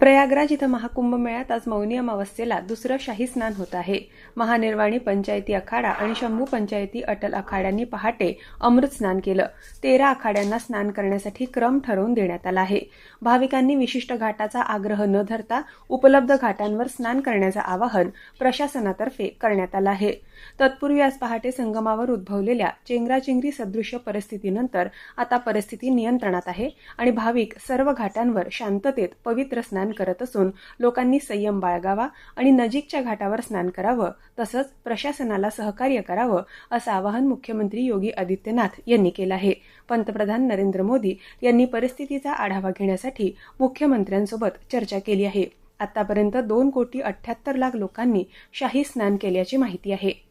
प्रयागराज इथं महाकुंभ मेळ्यात आज मौनी अमावस्येला दुसरं शाही स्नान होत आहे. महानिर्वाणी पंचायती अखाडा आणि शंभू पंचायती अटल अखाड्यांनी पहाटे अमृत स्नान केलं. तेरा आखाड्यांना स्नान करण्यासाठी क्रम ठरवून देण्यात आला आहे. भाविकांनी विशिष्ट घाटाचा आग्रह न धरता उपलब्ध घाटांवर स्नान करण्याचं आवाहन प्रशासनातर्फे करण्यात आलं आहे. तत्पूर्वी आज पहाटे संगमावर उद्भवलेल्या चेंगराचेंगरी सदृश्य परिस्थितीनंतर आता परिस्थिती नियंत्रणात आहे आणि भाविक सर्व घाटांवर शांततेत पवित्र स्नान करत असून लोकांनी संयम बाळगावा आणि नजीकच्या घाटावर स्नान करावं तसंच प्रशासनाला सहकार्य करावं असं आवाहन मुख्यमंत्री योगी आदित्यनाथ यांनी केलं आहे. पंतप्रधान नरेंद्र मोदी यांनी परिस्थितीचा आढावा घेण्यासाठी मुख्यमंत्र्यांसोबत चर्चा केली आहे. आतापर्यंत दोन कोटी अठ्याहत्तर लाख लोकांनी शाही स्नान केल्याची माहिती आहे.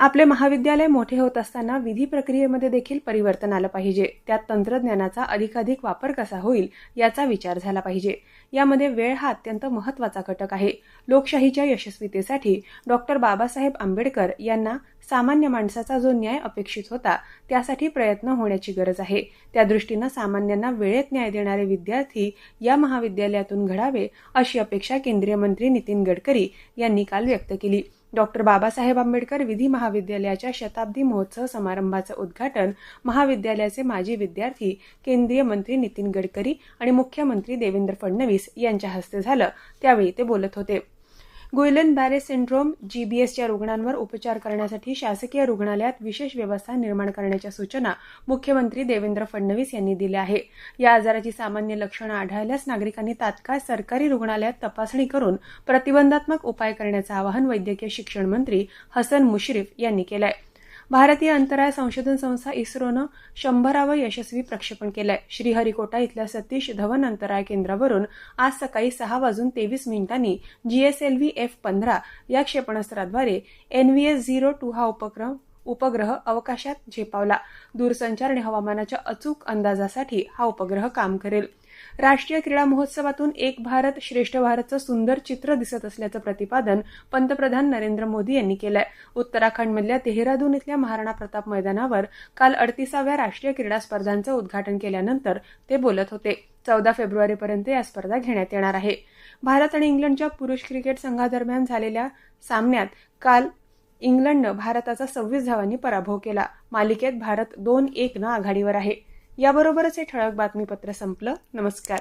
आपले महाविद्यालय मोठे होत असताना विधी प्रक्रियेमध्ये देखील परिवर्तन आलं पाहिजे. त्यात तंत्रज्ञानाचा अधिकाधिक वापर कसा होईल याचा विचार झाला पाहिजे. यामध्ये वेळ हा अत्यंत महत्त्वाचा घटक आहे. लोकशाहीच्या यशस्वीतेसाठी डॉक्टर बाबासाहेब आंबेडकर यांना सामान्य माणसाचा जो न्याय अपेक्षित होता त्यासाठी प्रयत्न होण्याची गरज आहे. त्या दृष्टीनं सामान्यांना वेळेत न्याय देणारे विद्यार्थी या महाविद्यालयातून घडावे अशी अपेक्षा केंद्रीय मंत्री नितीन गडकरी यांनी काल व्यक्त केली. डॉक्टर बाबासाहेब आंबेडकर विधी महाविद्यालयाच्या शताब्दी महोत्सव समारंभाचं उद्घाटन महाविद्यालयाचे माजी विद्यार्थी केंद्रीय मंत्री नितीन गडकरी आणि मुख्यमंत्री देवेंद्र फडणवीस यांच्या हस्ते झालं. त्यावेळी ते बोलत होते. गुयलन बॅरे सिंड्रोम जीबीएसच्या रुग्णांवर उपचार करण्यासाठी शासकीय रुग्णालयात विशेष व्यवस्था निर्माण करण्याच्या सूचना मुख्यमंत्री देवेंद्र फडणवीस यांनी दिल्या आहे या आजाराची सामान्य लक्षणं आढळल्यास नागरिकांनी तात्काळ सरकारी रुग्णालयात तपासणी करून प्रतिबंधात्मक उपाय करण्याचं आवाहन वैद्यकीय शिक्षण मंत्री हसन मुश्रीफ यांनी केलं आहे भारतीय अंतराळ संशोधन संस्था इस्रोनं शंभरावं यशस्वी प्रक्षेपण केलंय. श्रीहरिकोटा इथल्या सतीश धवन अंतराळ केंद्रावरून आज सकाळी सहा वाजून तेवीस मिनिटांनी जीएसएलव्ही एफ पंधरा या क्षेपणास्त्राद्वारे एनव्हीएस झिरो टू हा उपक्रम उपग्रह अवकाशात झेपावला. दूरसंचार आणि हवामानाच्या अचूक अंदाजासाठी हा उपग्रह काम करेल. राष्ट्रीय क्रीडा महोत्सवातून एक भारत श्रेष्ठ भारतचं सुंदर चित्र दिसत असल्याचं प्रतिपादन पंतप्रधान नरेंद्र मोदी यांनी केलंय. उत्तराखंडमधल्या तेहरादून इथल्या महाराणा प्रताप मैदानावर काल अडतीसाव्या राष्ट्रीय क्रीडा स्पर्धांचं उद्घाटन केल्यानंतर ते बोलत होते. चौदा फेब्रुवारीपर्यंत या स्पर्धा घेण्यात येणार आहे. भारत आणि इंग्लंडच्या पुरुष क्रिकेट संघादरम्यान झालेल्या सामन्यात काल इंग्लंडनं भारताचा सव्वीस धावांनी पराभव केला. मालिकेत भारत दोन एक न आघाडीवर आहे. याबरोबरच हे ठळक बातमीपत्र संपलं. नमस्कार.